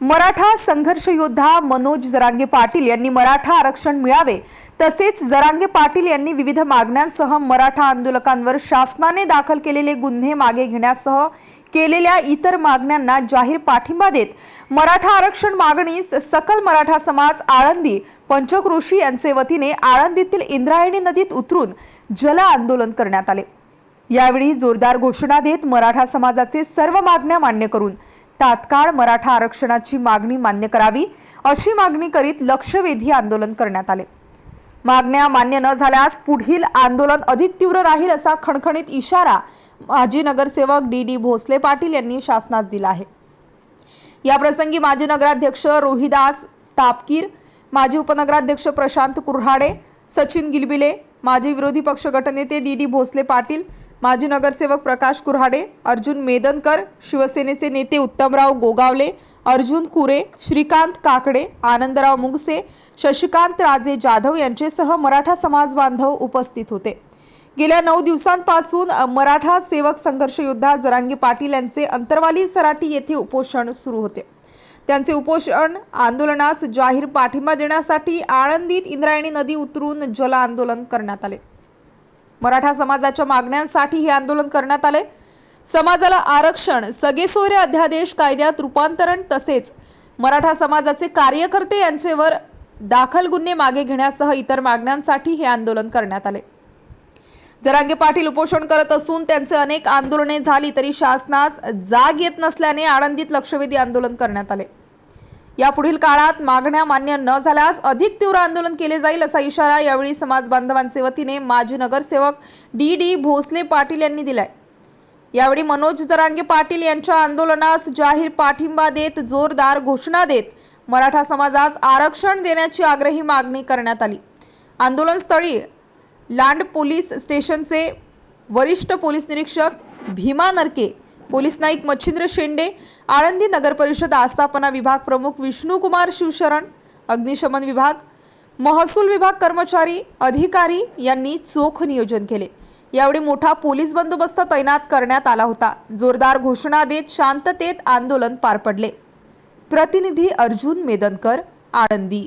मराठा संघर्ष योद्धा मनोज जरांगे पाटील यांनी मराठा आरक्षण मिळावे तसेच जरांगे पाटील यांनी विविध मागण्यांसह मराठा आंदोलकांवर शासनाने दाखल केलेले गुन्हे मागे घेण्यासह केलेल्या इतर मागण्यांना जाहीर पाठिंबा देत मराठा आरक्षण मागणीस सकल मराठा समाज आळंदी पंचक्रोशी यांचे वतीने आळंदीतील इंद्रायणी नदीत उतरून जल आंदोलन करण्यात आले. यावेळी जोरदार घोषणा देत मराठा समाजाचे सर्व मागण्या मान्य करून तात्काळ मराठा आरक्षणाची मागणी मान्य करावी अशी मागणी करीत लक्षवेधी आंदोलन करण्यात आले. मागण्या मान्य न झाल्यास पुढील आंदोलन अधिक तीव्र राहील असा खणखणीत इशारा माजी नगरसेवक डी डी भोसले पाटील यांनी शासनास दिला आहे. या प्रसंगी माजी नगराध्यक्ष रोहिदास तापकीर माजी उपनगराध्यक्ष प्रशांत कुऱ्हाडे सचिन गिलबिले माजी विरोधी पक्ष गटनेते डी डी भोसले पाटील माजी नगरसेवक प्रकाश कुऱ्हाडे अर्जुन मेदनकर शिवसेनेचे नेते उत्तमराव गोगावले अर्जुन कुरे श्रीकांत काकडे आनंदराव मुंगसे शशिकांत राजे जाधव यांचेसह मराठा समाज बांधव उपस्थित होते. गेल्या नऊ दिवसांपासून मराठा सेवक संघर्ष योद्धा जरांगी पाटील यांचे अंतरवाली सराटी येथे उपोषण सुरू होते. त्यांचे उपोषण आंदोलनास जाहीर पाठिंबा देण्यासाठी आळंदीत इंद्रायणी नदी उतरून जल आंदोलन करण्यात आले. मराठा समाजाच्या मागण्यांसाठी हे आंदोलन करण्यात आले. समाजाला आरक्षण सगेसोयरे अध्यादेश कायद्यात रूपांतरण तसेच मराठा समाजाचे कार्यकर्ते यांचेवर दाखल गुन्हे मागे घेण्यासह इतर मागण्यांसाठी हे आंदोलन करण्यात आले. जरांगे पाटील उपोषण करत असून त्यांचे अनेक आंदोलने झाली तरी शासनास जाग येत नसल्याने आळंदीत लक्षवेधी आंदोलन करण्यात आले. यापुढील काळात मागण्या मान्य न झाल्यास अधिक तीव्र आंदोलन केले जाईल असा इशारा यावेळी समाज बांधवांचे वतीने माजी नगरसेवक डी डी भोसले पाटील यांनी दिलाय. यावेळी मनोज जरांगे पाटील यांच्या आंदोलनास जाहीर पाठिंबा देत जोरदार घोषणा देत मराठा समाजास आरक्षण देण्याची आग्रही मागणी करण्यात आली. आंदोलनस्थळी लांड पोलीस स्टेशनचे वरिष्ठ पोलीस निरीक्षक भीमा नरके पोलीस नाईक मच्छिंद्र शेंडे आळंदी नगर परिषद आस्थापना विभाग प्रमुख विष्णुकुमार शिवशरण अग्निशमन विभाग महसूल विभाग कर्मचारी अधिकारी यांनी चोख नियोजन केले. यावेळी मोठा पोलीस बंदोबस्त तैनात करण्यात आला होता. जोरदार घोषणा देत शांततेत आंदोलन पार पडले. प्रतिनिधी अर्जुन मेदनकर आळंदी.